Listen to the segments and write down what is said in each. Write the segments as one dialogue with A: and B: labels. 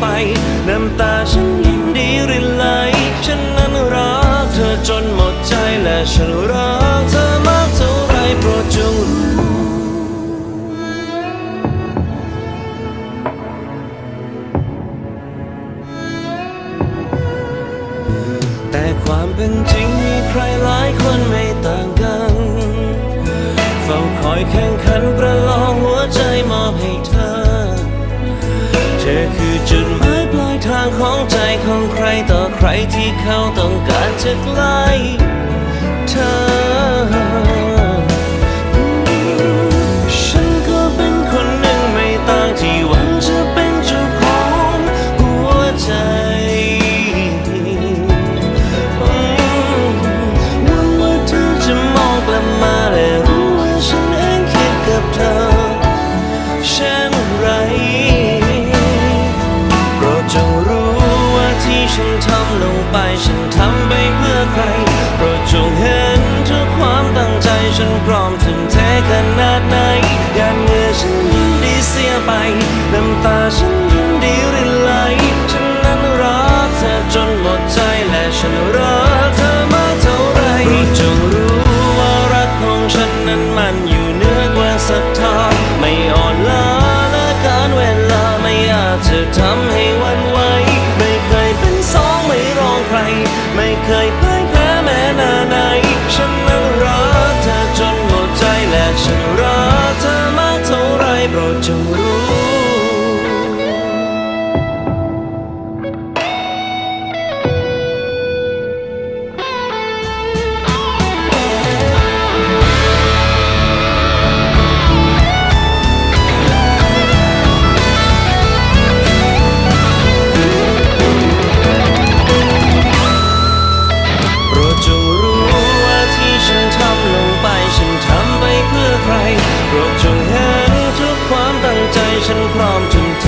A: ไป น้ำตาฉันยินดีรินไหล ฉันนั้นรักเธอจนหมดใจและฉันรักเธอมากเท่าไรโปรดจงรู้แต่ความเป็นจริงมีใครหลายคนไม่ต่างกัน เฝ้าคอยแข่ ของใจของใครต่อใครที่เขาต้องการจะใกล้เธอ ฉันทำไปเพื่อใครโปรดจงเห็นทุกความตั้งใจฉันพร้อมทุ่มเทขนาดไหนยาดเหงื่อฉันยินดีเสียไป น้ำตาฉันยินดีรินไหลฉันนั้นรักเธอจนหมดใจและฉันรักเธอมากเท่าไรโปรดจงรู้ว่ารักของฉันนั้นมันอยู่เหนือกว่าศรัทธาไม่อ่อนล้าและการเวลาไม่อาจจะทำให้ ไม่เคยพ่ายแพ้แม้นาไหน ฉันนั้นรักเธอจนหมดใจและฉันรักเธอมากเท่าไรโปรดจงรู้ ใครโปรดจงเห็นทุกความตั้งใจฉันพร้อมทุ่มเท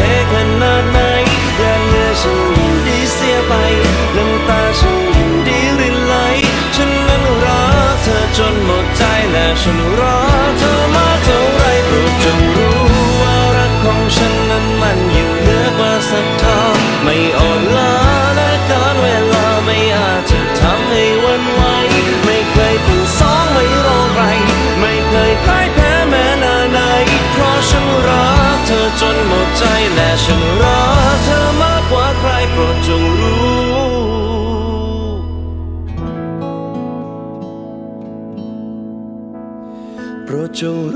A: প্রচুর